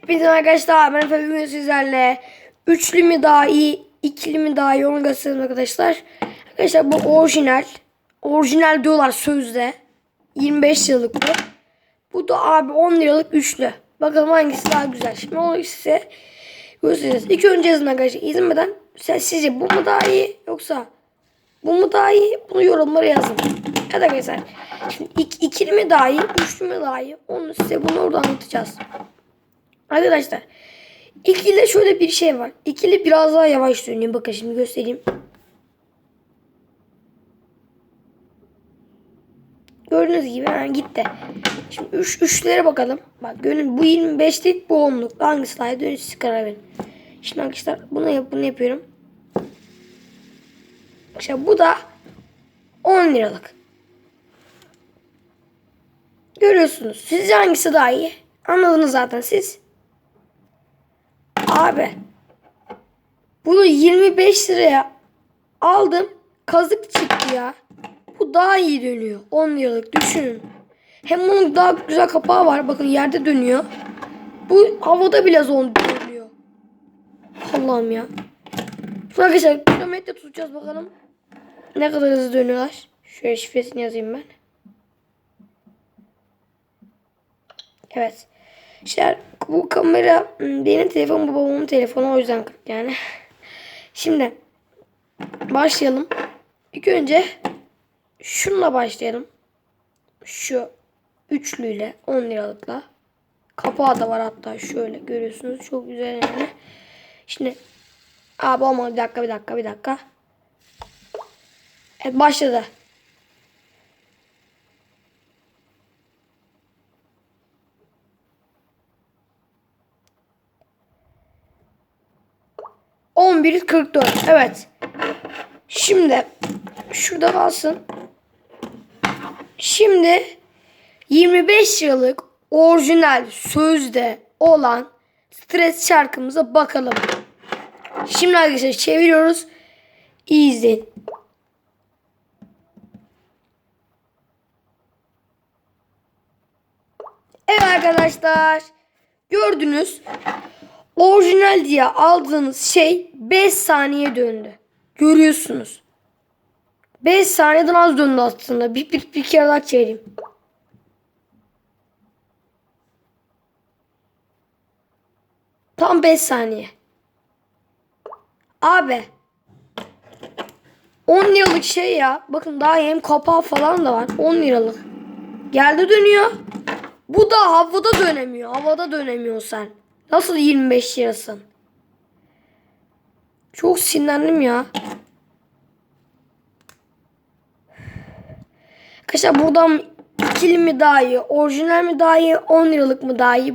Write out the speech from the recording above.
Hepinize arkadaşlar ben Efe sizlerle üçlü mü daha iyi ikili mi daha iyi onu göstereyim arkadaşlar. Arkadaşlar bu orijinal. Orijinal diyorlar sözde. 25 liralık bu. Bu da abi 10 liralık üçlü. Bakalım hangisi daha güzel. Şimdi onu size göstereceğiz. İlk önce yazın arkadaşlar izlemeden sizce bu mu daha iyi yoksa bu mu daha iyi? Bunu yorumlara yazın. Hadi arkadaşlar. Şimdi ik, ikili mi daha iyi, üçlü mü daha iyi? Onu size bunu orada anlatacağız. Arkadaşlar ikili şöyle bir şey var. İkili biraz daha yavaş dönüyor. Bakın şimdi göstereyim. Gördüğünüz gibi ha, gitti. Şimdi üç, üçlere bakalım. Bak gönül bu 25'lik bu 10'luk. Hangisi daha dönüş siz karar verin. Şimdi arkadaşlar bunu, yap, bunu yapıyorum. İşte bu da 10 liralık. Görüyorsunuz. Sizce hangisi daha iyi? Anladınız zaten siz. Abi. Bunu 25 liraya aldım. Kazık çıktı ya. Bu daha iyi dönüyor. 10 liralık düşünün. Hem bunun daha güzel kapağı var. Bakın yerde dönüyor. Bu havada bile zor dönüyor. Allah'ım ya. Arkadaşlar kilometre tutacağız bakalım. Ne kadar hızlı dönüyorlar. Şöyle şifresini yazayım ben. Evet. İşte bu kamera hmm, benim telefonum bu babamın telefonu o yüzden yani. Şimdi başlayalım. İlk önce şununla başlayalım. Şu üçlüyle 10 liralıkla. Kapağı da var hatta şöyle görüyorsunuz. Çok güzel yani. Şimdi abi olmadı bir dakika bir dakika bir dakika. Evet başladı. On bir kırk dört. Evet. Şimdi şurada kalsın. Şimdi 25 yıllık orijinal sözde olan stres şarkımıza bakalım. Şimdi arkadaşlar çeviriyoruz. İyi izleyin. Evet arkadaşlar. Gördünüz. Orijinal diye aldığınız şey 5 saniye döndü. Görüyorsunuz. 5 saniyeden az döndü aslında. Bir, bir, bir kere daha çevireyim. Tam 5 saniye. Abi. 10 liralık şey ya. Bakın daha hem kapağı falan da var. 10 liralık. Geldi dönüyor. Bu da havada dönemiyor. Havada dönemiyor sen. Nasıl 25 lirasın? Çok sinirlendim ya. Arkadaşlar buradan ikili mi daha iyi, orijinal mi daha iyi, 10 liralık mı daha iyi?